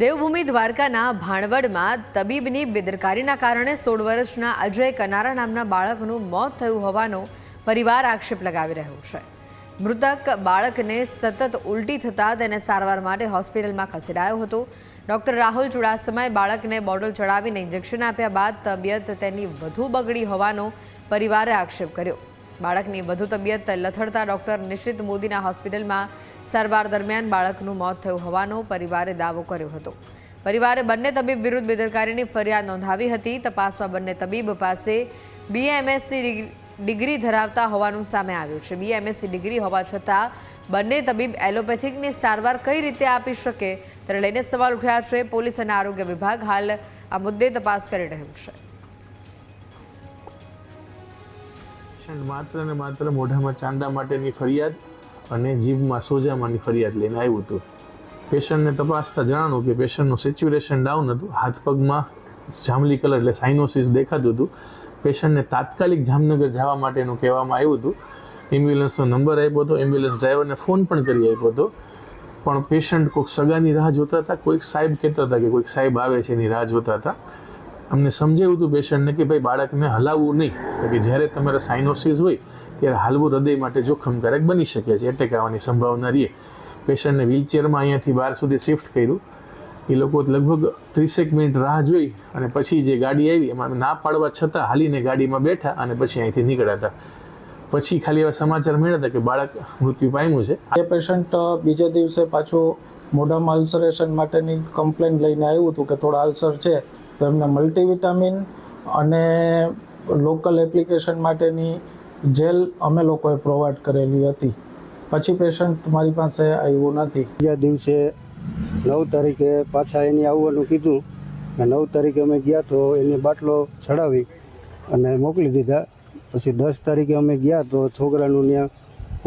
દેવભૂમિ દ્વારકાના ભાણવડમાં તબીબની બેદરકારીના કારણે સોળ વર્ષના અજય કનારા નામના બાળકનું મોત થયું હોવાનો પરિવાર આક્ષેપ લગાવી રહ્યો છે. મૃતક બાળકને સતત ઉલટી થતાં તેને સારવાર માટે હોસ્પિટલમાં ખસેડાયો હતો. ડોક્ટર રાહુલ ચુડાસમાએ બાળકને બોટલ ચડાવીને ઇન્જેક્શન આપ્યા બાદ તબિયત તેની વધુ બગડી હોવાનો પરિવારે આક્ષેપ કર્યો. બાળકની વધુ તબિયત લથડતા ડોક્ટર નિશ્ચિત મોદીના હોસ્પિટલમાં સારવાર દરમિયાન બાળકનું મોત થયું હોવાનો પરિવારે દાવો કર્યો હતો. પરિવારે બંને તબીબ વિરુદ્ધ બેદરકારીની ફરિયાદ નોંધાવી હતી. તપાસમાં બંને તબીબ પાસે બીએમએસસી ડિગ્રી ધરાવતા હોવાનું સામે આવ્યું છે. બીએમએસસી ડિગ્રી હોવા છતાં બંને તબીબ એલોપેથિકની સારવાર કઈ રીતે આપી શકે તેને લઈને સવાલ ઉઠ્યા છે. પોલીસ અને આરોગ્ય વિભાગ હાલ આ મુદ્દે તપાસ કરી રહ્યું છે. પેશન્ટ માત્ર ને માત્ર મોઢામાં ચાંદા માટેની ફરિયાદ અને જીભમાં સોજામાંની ફરિયાદ લઈને આવ્યું હતું. પેશન્ટને તપાસતા જાણ્યું કે પેશન્ટનું સેચ્યુરેશન ડાઉન હતું. હાથ પગમાં જાંબલી કલર એટલે સાઇનોસિસ દેખાતું હતું. પેશન્ટને તાત્કાલિક જામનગર જવા માટેનું કહેવામાં આવ્યું હતું. એમ્બ્યુલન્સનો નંબર આપ્યો હતો. એમ્બ્યુલન્સ ડ્રાઈવરને ફોન પણ કરી આપ્યો હતો. પણ પેશન્ટ કોઈક સગાની રાહ જોતા હતા? કોઈક સાહેબ કહેતા હતા કે કોઈક સાહેબ આવે છે એની રાહ જોતા હતા? અમને સમજાવ્યું હતું પેશન્ટને કે ભાઈ, બાળકને હલાવવું નહીં. તો કે જ્યારે તમારે સાઇનોસિસ હોય, ત્યારે હાલવું હૃદય માટે જોખમકારક બની શકે છે, એટેક આવવાની સંભાવના રહે. પેશન્ટને વ્હીલચેરમાં અહીંયાથી બહાર સુધી શિફ્ટ કર્યું. એ લોકો લગભગ ત્રીસેક મિનિટ રાહ જોઈ અને પછી જે ગાડી આવી, એમાં ના પાડવા છતાં હાલીને ગાડીમાં બેઠા અને પછી અહીંથી નીકળ્યા હતા. પછી ખાલી એવા સમાચાર મળ્યા હતા કે બાળક મૃત્યુ પામ્યું છે. એ પેશન્ટ બીજા દિવસે પાછું મોઢામાં અલ્સરેશન માટેની કમ્પ્લેન લઈને આવ્યું હતું કે થોડા અલ્સર છે. તો એમને મલ્ટીવિટામિન અને લોકલ એપ્લિકેશન માટેની જેલ અમે લોકોએ પ્રોવાઈડ કરેલી હતી. પછી પેશન્ટ મારી પાસે આવ્યું નથી. બીજા દિવસે નવ તારીખે પાછા એની આવવાનું કીધું અને નવ તારીખે અમે ગયા તો એને બાટલો ચડાવી અને મોકલી દીધા. પછી દસ તારીખે અમે ગયા તો છોકરાનું ત્યાં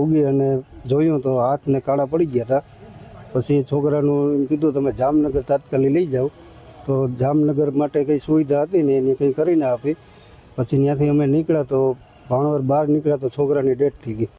ઉગી અને જોયું તો હાથને કાળા પડી ગયા હતા. પછી છોકરાનું એમ કીધું, તમે જામનગર તાત્કાલિક લઈ જાઓ. તો જામનગર માટે કંઈ સુવિધા હતી ને એની કંઈ કરીને આપી. પછી ત્યાંથી અમે નીકળ્યા તો ભાણવર બહાર નીકળ્યા તો છોકરાની ડેટ થઈ ગઈ.